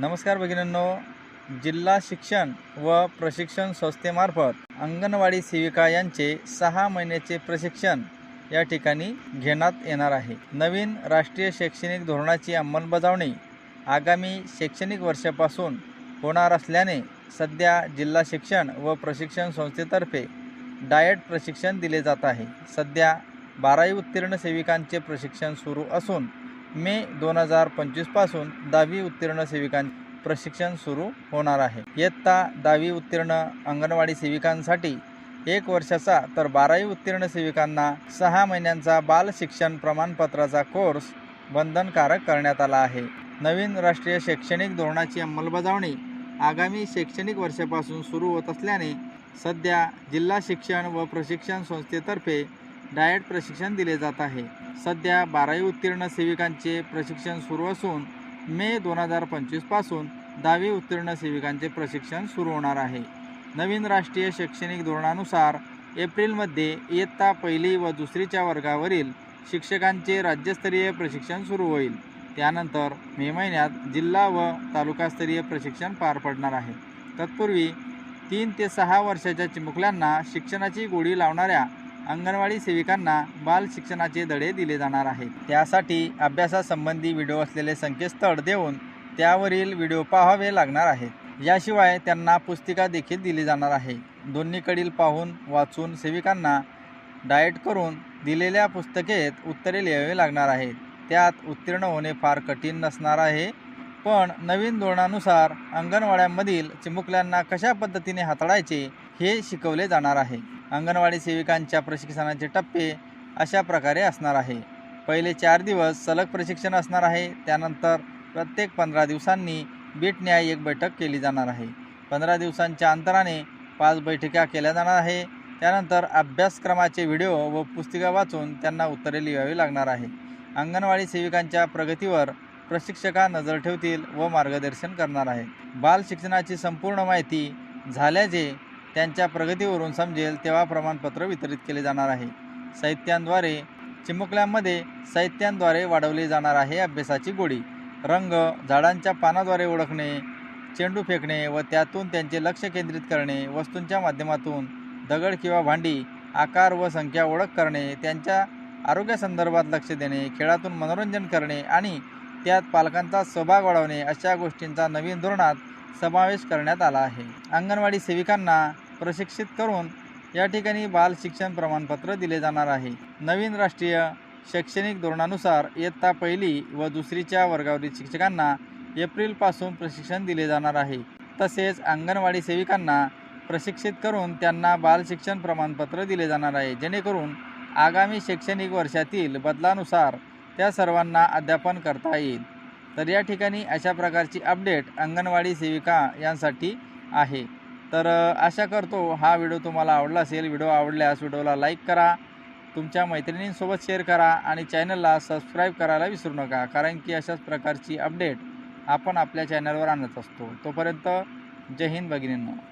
नमस्कार भगिनींनो. जिल्हा शिक्षण व प्रशिक्षण संस्थेमार्फत अंगणवाडी सेविका यांचे सहा महिन्याचे प्रशिक्षण या ठिकाणी घेण्यात येणार आहे. नवीन राष्ट्रीय शैक्षणिक धोरणाची अंमलबजावणी आगामी शैक्षणिक वर्षापासून होणार असल्याने सध्या जिल्हा शिक्षण व प्रशिक्षण संस्थेतर्फे डाएट प्रशिक्षण दिले जात आहे. सध्या बारावी उत्तीर्ण सेविकांचे प्रशिक्षण सुरू असून मे दोन हजार पंचवीसपासून दहावी उत्तीर्ण सेविकां प्रशिक्षण सुरू होणार आहे. इयत्ता दहावी उत्तीर्ण अंगणवाडी सेविकांसाठी एक वर्षाचा तर बारावी उत्तीर्ण सेविकांना सहा महिन्यांचा बाल शिक्षण प्रमाणपत्राचा कोर्स बंधनकारक करण्यात आला आहे. नवीन राष्ट्रीय शैक्षणिक धोरणाची अंमलबजावणी आगामी शैक्षणिक वर्षापासून सुरू होत असल्याने सध्या जिल्हा शिक्षण व प्रशिक्षण संस्थेतर्फे डाएट प्रशिक्षण दिले जात आहे. सध्या बारावी उत्तीर्ण सेविकांचे प्रशिक्षण सुरू असून मे दोन हजार पंचवीसपासून दहावी उत्तीर्ण सेविकांचे प्रशिक्षण सुरू होणार आहे. नवीन राष्ट्रीय शैक्षणिक धोरणानुसार एप्रिलमध्ये इयत्ता पहिली व दुसरीच्या वर्गावरील शिक्षकांचे राज्यस्तरीय प्रशिक्षण सुरू होईल. त्यानंतर मे महिन्यात जिल्हा व तालुकास्तरीय प्रशिक्षण पार पडणार आहे. तत्पूर्वी तीन ते सहा वर्षाच्या चिमुकल्यांना शिक्षणाची गोडी लावणाऱ्या अंगणवाडी सेविकांना बाल शिक्षणाचे धडे दिले जाणार आहेत. त्यासाठी अभ्यासासंबंधी व्हिडिओ असलेले संकेतस्थळ देऊन त्यावरील व्हिडिओ पाहावे लागणार आहेत. याशिवाय त्यांना पुस्तिका देखील दिली जाणार आहे. दोन्हीकडील पाहून वाचून सेविकांना डाएट करून दिलेल्या पुस्तकेत उत्तरे लिहावी लागणार आहेत. त्यात उत्तीर्ण होणे फार कठीण नसणार आहे पण नवीन धोरणानुसार अंगणवाड्यांमधील चिमुकल्यांना कशा पद्धतीने हाताळायचे हे शिकवले जाणार आहे. अंगणवाडी सेविकांच्या प्रशिक्षणाचे टप्पे अशा प्रकारे असणार आहे. पहिले चार दिवस सलग प्रशिक्षण असणार आहे. त्यानंतर प्रत्येक पंधरा दिवसांनी बीट न्याय एक बैठक केली जाणार आहे. पंधरा दिवसांच्या अंतराने पाच बैठका केल्या जाणार आहे. त्यानंतर अभ्यासक्रमाचे व्हिडिओ व पुस्तिका वाचून त्यांना उत्तरे लिहावी लागणार आहे. अंगणवाडी सेविकांच्या प्रगतीवर प्रशिक्षका नजर ठेवतील व मार्गदर्शन करणार आहे. बाल शिक्षणाची संपूर्ण माहिती झाल्याचे त्यांच्या प्रगतीवरून समजेल तेव्हा प्रमाणपत्र वितरित केले जाणार आहे. साहित्यांद्वारे चिमुकल्यांमध्ये साहित्यांद्वारे वाढवली जाणार आहे अभ्यासाची गोडी. रंग झाडांच्या पानाद्वारे ओळखणे चेंडू फेकणे व त्यातून त्यांचे लक्ष केंद्रित करणे वस्तूंच्या माध्यमातून दगड किंवा भांडी आकार व संख्या ओळख करणे त्यांच्या आरोग्यासंदर्भात लक्ष देणे खेळातून मनोरंजन करणे आणि त्यात पालकांचा सहभाग वाढवणे अशा गोष्टींचा नवीन धोरणात समावेश करण्यात आला आहे. अंगणवाडी सेविकांना प्रशिक्षित करून या ठिकाणी बाल शिक्षण प्रमाणपत्र दिले जाणार आहे. नवीन राष्ट्रीय शैक्षणिक धोरणानुसार इयत्ता पहिली व दुसरीच्या वर्गावरील शिक्षकांना एप्रिलपासून प्रशिक्षण दिले जाणार आहे. तसेच अंगणवाडी सेविकांना प्रशिक्षित करून त्यांना बाल शिक्षण प्रमाणपत्र दिले जाणार आहे. जेणेकरून आगामी शैक्षणिक वर्षातील बदलानुसार त्या सर्वांना अध्यापन करता येईल. तर या ठिकाणी अशा प्रकारची अपडेट अंगणवाडी सेविका यांसाठी आहे. तर आशा करतो हा व्हिडिओ तुम्हाला आवडला असेल. व्हिडिओ आवडल्यास व्हिडिओला लाईक करा तुमच्या मैत्रिणींसोबत शेअर करा आणि चॅनलला सबस्क्राईब करायला विसरू नका कारण की अशाच प्रकारची अपडेट आपण आपल्या चॅनलवर आणत असतो. तोपर्यंत जय हिंद भगिनींना.